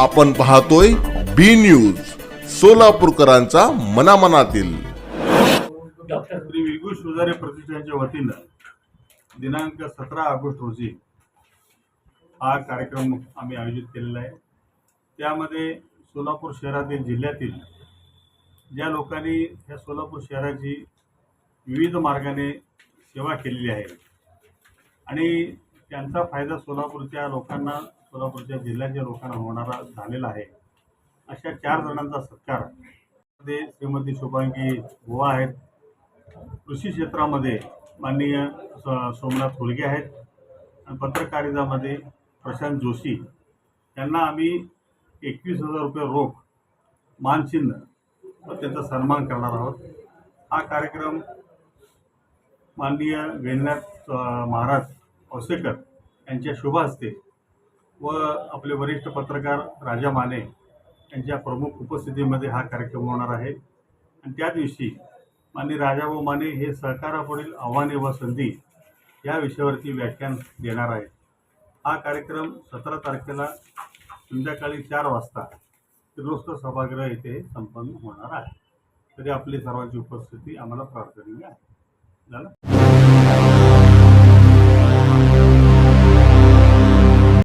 आपण पाहतोय बी न्यूज सोलापूरकरांचा मनामनातील. श्री विगू शुजारे प्रतिष्ठानच्या वतीनं दिनांक सतरा ऑगस्ट रोजी हा कार्यक्रम आम्ही आयोजित केलेला आहे. त्यामध्ये सोलापूर शहरातील जिल्ह्यातील ज्या लोकांनी ह्या सोलापूर शहराची विविध मार्गाने सेवा केलेली आहे आणि त्यांचा फायदा सोलापूरच्या लोकांना सोलापूरच्या जिल्ह्याच्या लोकांना होणारा झालेला आहे. अशा चार जणांचा सत्कार ते श्रीमती शुभांगी गोवा आहेत. कृषी क्षेत्रामध्ये माननीय स- सोमनाथ फुलगे आहेत. आणि पत्रकारितामध्ये प्रशांत जोशी. यांना आम्ही एकवीस हजार रुपये रोख मानचिन्ह व त्यांचा सन्मान करणार आहोत. हा कार्यक्रम माननीय वेलनाथ महाराज औसेकर यांच्या शुभ हस्ते व आपले वरिष्ठ पत्रकार राजा माने यांच्या प्रमुख उपस्थितीमध्ये हा कार्यक्रम होणार आहे. आणि त्या दिवशी माननीय राजाभाऊ माने हे सहकारापुढील आव्हाने व संधी या विषयावरती व्याख्यान देणार आहेत. हा कार्यक्रम सतरा तारखेला संध्याकाळी चार वाजता किर्लोस्कर सभागृह येथे संपन्न होणार आहे. तरी आपली सर्वांची उपस्थिती आम्हाला प्रार्थनीय आहे. झालं?